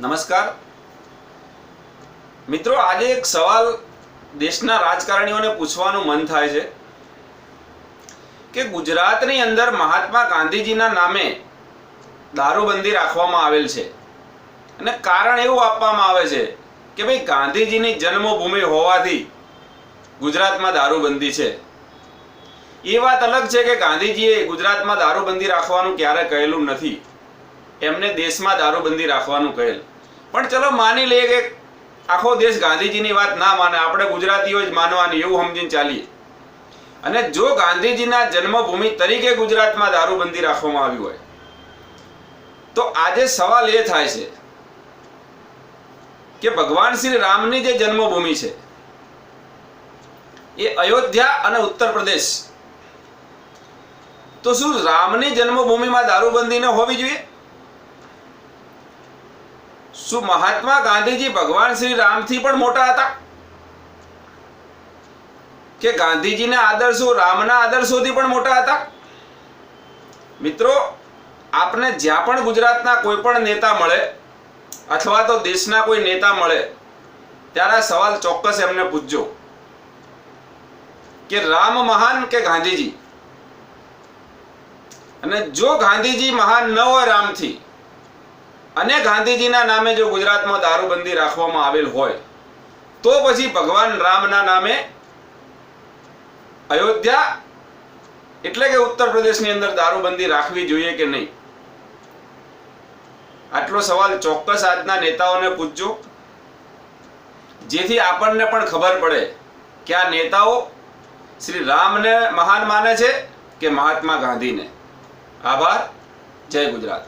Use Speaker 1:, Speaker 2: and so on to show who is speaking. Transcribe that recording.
Speaker 1: નમસ્કાર. મિત્રો, આજે એક સવાલ દેશના રાજકારણીઓને પૂછવાનું મન થાય છે કે ગુજરાતની અંદર મહાત્મા ગાંધીજીના નામે દારૂબંધી રાખવામાં આવેલ છે અને કારણ એવું આપવામાં આવે છે કે ભાઈ ગાંધીજીની જન્મભૂમિ હોવાથી ગુજરાતમાં દારૂબંધી છે. એ વાત અલગ છે કે ગાંધીજીએ ગુજરાતમાં દારૂબંધી રાખવાનું ક્યારે કહેલું નથી. એમને દેશમાં દારૂબંધી રાખવાનું કહેલ. પણ ચલો માની લઈએ કે આખો દેશ ગાંધીજીની વાત ના માને, આપણે ગુજરાતીઓ જ માનવાની, એવું સમજીને ચાલીએ. અને જો ગાંધીજીના જન્મભૂમિ તરીકે ગુજરાતમાં દારૂબંધી રાખવામાં આવી હોય, તો આજે સવાલ એ થાય છે કે ભગવાન શ્રી રામની જે જન્મભૂમિ છે, એ અયોધ્યા અને ઉત્તર પ્રદેશ. તો શું રામની જન્મભૂમિમાં દારૂબંધી ન હોવી જોઈએ? શું મહાત્મા ગાંધીજી ભગવાન શ્રી રામથી પણ મોટા હતા? કે ગાંધીજીના આદર્શો રામના આદર્શોથી પણ મોટા હતા? મિત્રો, આપને જ્યાં પણ ગુજરાતના કોઈ પણ નેતા મળે, અથવા તો દેશના કોઈ નેતા મળે, ત્યારે સવાલ ચોક્કસ એમને પૂછજો. કે રામ મહાન કે ગાંધીજી? અને જો ગાંધીજી મહાન ન હોય રામથી અને ગાંધીજીના નામે જો ગુજરાતમાં દારૂબંધી રાખવામાં આવેલ હોય, તો પછી ભગવાન રામના નામે અયોધ્યા એટલે કે ઉત્તર પ્રદેશની અંદર દારૂબંધી રાખવી જોઈએ કે નહીં? આટલો સવાલ ચોક્કસ આજના નેતાઓને પૂછજો, જેથી આપણને પણ ખબર પડે કે આ નેતાઓ શ્રી રામને મહાન માને છે કે મહાત્મા ગાંધીને. આભાર. જય ગુજરાત.